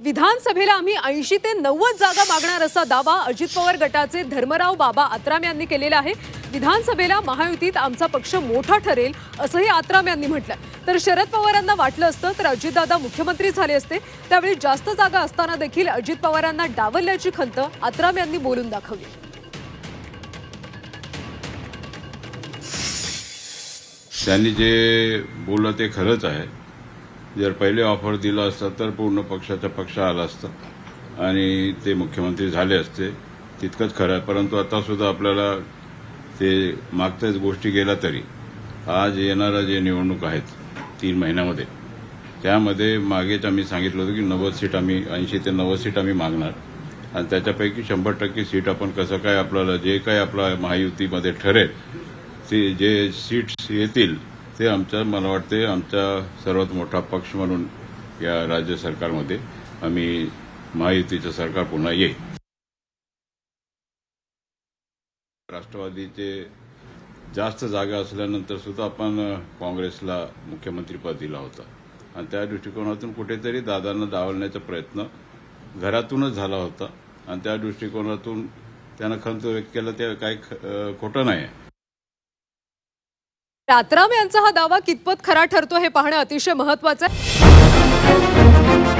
विधानसभेला आम्ही ऐंशी ते नव्वद जागा मागणार असा दावा अजित पवार गटाचे धर्मराव बाबा आत्राम यांनी केलेला आहे. विधानसभेला महायुतीत आमचा पक्ष मोठा ठरेल असंही आत्राम यांनी म्हटलं तर शरद पवारांना वाटलं असतं तर अजितदादा मुख्यमंत्री झाले असते. त्यावेळी जास्त जागा असताना देखील अजित पवारांना डावलल्याची खंत आत्राम यांनी बोलून दाखवली. त्यांनी जे बोललं ते खरंच आहे. जर पहिले ऑफर दिला असता तर पूर्ण पक्षाचा पक्ष आला असता. आणि ते मुख्यमंत्री झाले असते. तितकंच खरं आहे. परंतु आता सुद्धा आपल्याला ते मागताच गोष्टी गेल्या तरी आज येणाऱ्या जे निवडणूक आहेत तीन महिन्यामध्ये त्यामध्ये मागेच आम्ही सांगितलं होतं की नव्वद सीट आम्ही ऐंशी ते नव्वद सीट आम्ही मागणार. आणि त्याच्यापैकी शंभर टक्के सीट आपण कसं काय आपल्याला जे काय आपला महायुतीमध्ये ठरेल ते जे सीट्स येतील ते आमच्या मला वाटते आमचा सर्वात मोठा पक्ष म्हणून या राज्य सरकारमध्ये आम्ही महायुतीचं सरकार पुन्हा येईल. राष्ट्रवादीचे जास्त जागा असल्यानंतर सुद्धा आपण काँग्रेसला मुख्यमंत्रीपद दिला होता. आणि त्या दृष्टिकोनातून कुठेतरी दादांना डावलण्याचा प्रयत्न घरातूनच झाला होता. आणि त्या दृष्टिकोनातून त्यानं खंत व्यक्त केलं ते काही ख- खोटं नाही आहे आत्राम यांचा हा दावा कितपत खरा ठरतो हे पाहणं अतिशय महत्वाचं आहे.